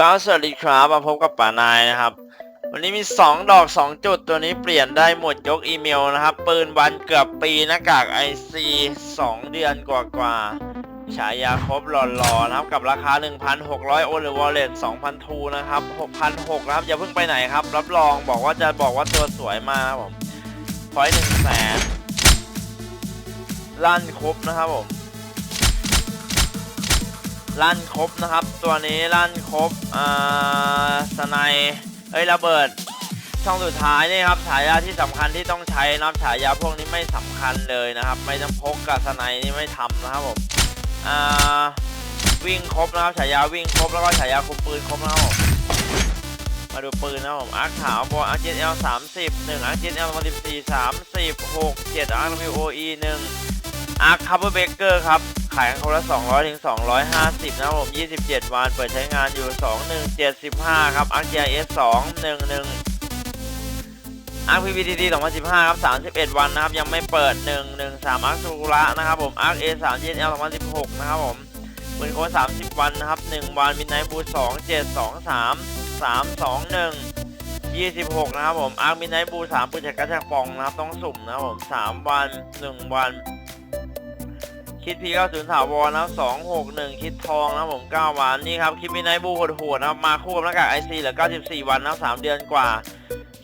ครับสวัสดีครับมาพบกับป่านายนะครับ วันนี้มี 2 ดอก 2 จุดตัวนี้เปลี่ยนได้หมดยกอีเมลนะครับ ปืนวันเกือบปีหน้ากาก IC 2เดือนกว่าๆฉายาครบหล่อๆนะครับ กับราคา 1,600 โอนหรือ wallet 2,000ทูนะครับ 6,600นะครับ อย่าเพิ่งไปไหนครับ รับรองบอกว่าจะบอกว่าตัวสวยมากครับผมพอยหนึ่งแสนลั่นครบนะครับผม ลั่นครบนะครับ ตัวนี้ลั่นครบอ่าสไนเอ้ยระเบิด ช่องสุดท้ายนี่ครับฉายาที่สำคัญที่ต้องใช้นะครับฉายาพวกนี้ไม่สำคัญเลยนะครับ ไม่ต้องพกกับสไนด์นี่ไม่ทำนะครับผมอ่าวิ่งครบนะครับฉายาวิ่งครบแล้วก็ฉายาคุมปืนครบนะครับผมมาดูปืนนะครับผมอาร์คขาวบอลอาร์เจนเอลสามสิบหนึ่งอาร์เจนเอลสิบสี่สามสิบหกเจ็ดอาร์ควิโออีหนึ่งอาร์คคัพเปอร์เบเกอร์ครับ ขายกันคนละ 200 ถึง 250 นะครับผม 27 วัน เปิดใช้งานอยู่ 2175 ครับอาร์เค GIS 211อาร์ค PPTT 2015 ครับ 31 วันนะครับ ยังไม่เปิด 113อาร์คซูระนะครับผมอาร์ค A 3 GL 2016 นะครับผมปืนโค้ด30 วันนะครับ 1 วันมินไนบู2 7 2 3 3 2 1 26นะครับผมอาร์คมินไนบู3ปืนจากกระชักปองนะครับ ต้องสุ่มนะครับผม3วัน1วัน คิดพีเก้าศูนย์ถาวอนะครับสองหกหนึ่งคิดทองนะผมเก้าวันนี่ครับคิดมีไนบูโหดๆนะครับมาคู่กับหน้ากากไอซีเหลือเก้าสิบสี่วันนะสามเดือนกว่า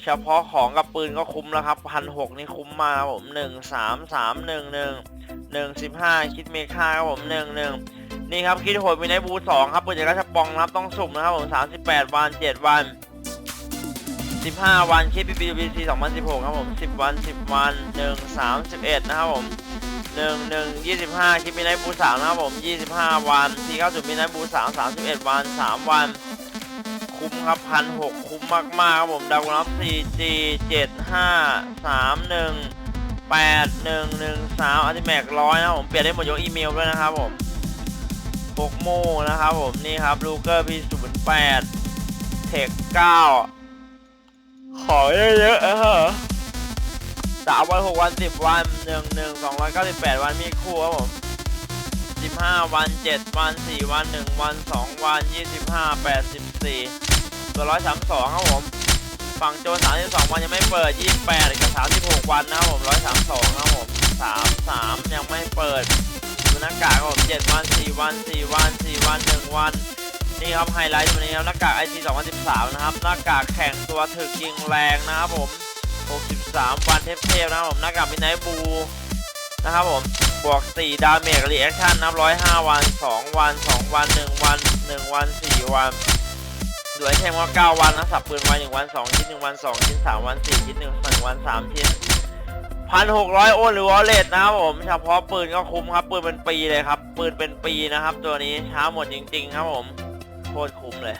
เฉพาะของกับปืนก็คุ้มแล้วครับพันหกนี่คุ้มมาครับผมหนึ่งสามสามหนึ่งหนึ่งหนึ่งสิบห้าคิดเมค่าครับผมหนึ่งหนึ่งนี่ครับคิดโหดมีไนบูสองครับปืนจากราชปองนะครับต้องสุ่มนะครับผมสามสิบแปดวันเจ็ดวันสิบห้าวันคิดพีบีบีซีสองพันสิบหกครับผมสิบวันสิบวันหนึ่งสามสิบเอ็ดนะครับผม หนึ่งหนึ่งยี่สิบห้าคิดมีไนท์บูสามนะครับผมยี่สิบห้าวันทีเก้าจุดมีไนท์บูสามสามสิบเอ็ดวันสามวัน คุ้มครับพันหกคุ้มมากๆครับผมดาวนับสี่จีเจ็ดห้าสามหนึ่งแปดหนึ่งหนึ่งสามอัลติแม็กร้อยนะครับผมเปลี่ยนได้หมดยกอีเมลด้วยนะครับผมพกโมนะครับผมนี่ครับลูเกอร์พีศูนย์แปดเทคเก้าขอเยอะๆเออ สามวันหกวันสิบวันหนึ่งหนึ่งสองร้อยเก้าสิบแปดวันมีคู่ครับผมสิบห้าวันเจ็ดวันสี่วันหนึ่งวันสองวันยี่สิบห้าแปดสิบสี่ตัวร้อยสามสองครับผม ฝั่งโจสามสิบสองวันยังไม่เปิดยี่สิบแปดกับสามสิบหกวันนะครับผมร้อยสามสองครับผมสามสามยังไม่เปิดดูหน้ากากครับผมเจ็ดวันสี่วันสี่วันสี่วันหนึ่งวันนี่ครับไฮไลท์วันนี้ครับหน้ากากไอทีสองพันสิบสามนะครับหน้ากากแข่งตัวถึกยิงแรงนะครับผม 63 วันเทพๆนะครับผมหน้ากากมินไนบูนะครับผมบวก 4 ดาเมจรีแอคชั่นนับ105 วัน 2 วัน 2 วัน 1 วัน 1 วัน 4 วันดูไอเทมว่า 9 วันนะสับปืนวัน 1 วัน 2 ชิ้น 1 วัน 2 ชิ้น 3 วัน 4 ชิ้น 1 วัน 3 ชิ้น 1,600 โอนหรือวอลเล็ตนะครับผม เฉพาะปืนก็คุ้มครับ ปืนเป็นปีเลยครับ ปืนเป็นปีนะครับ ตัวนี้ช้าหมดจริง ๆ ครับผม โคตรคุ้มเลย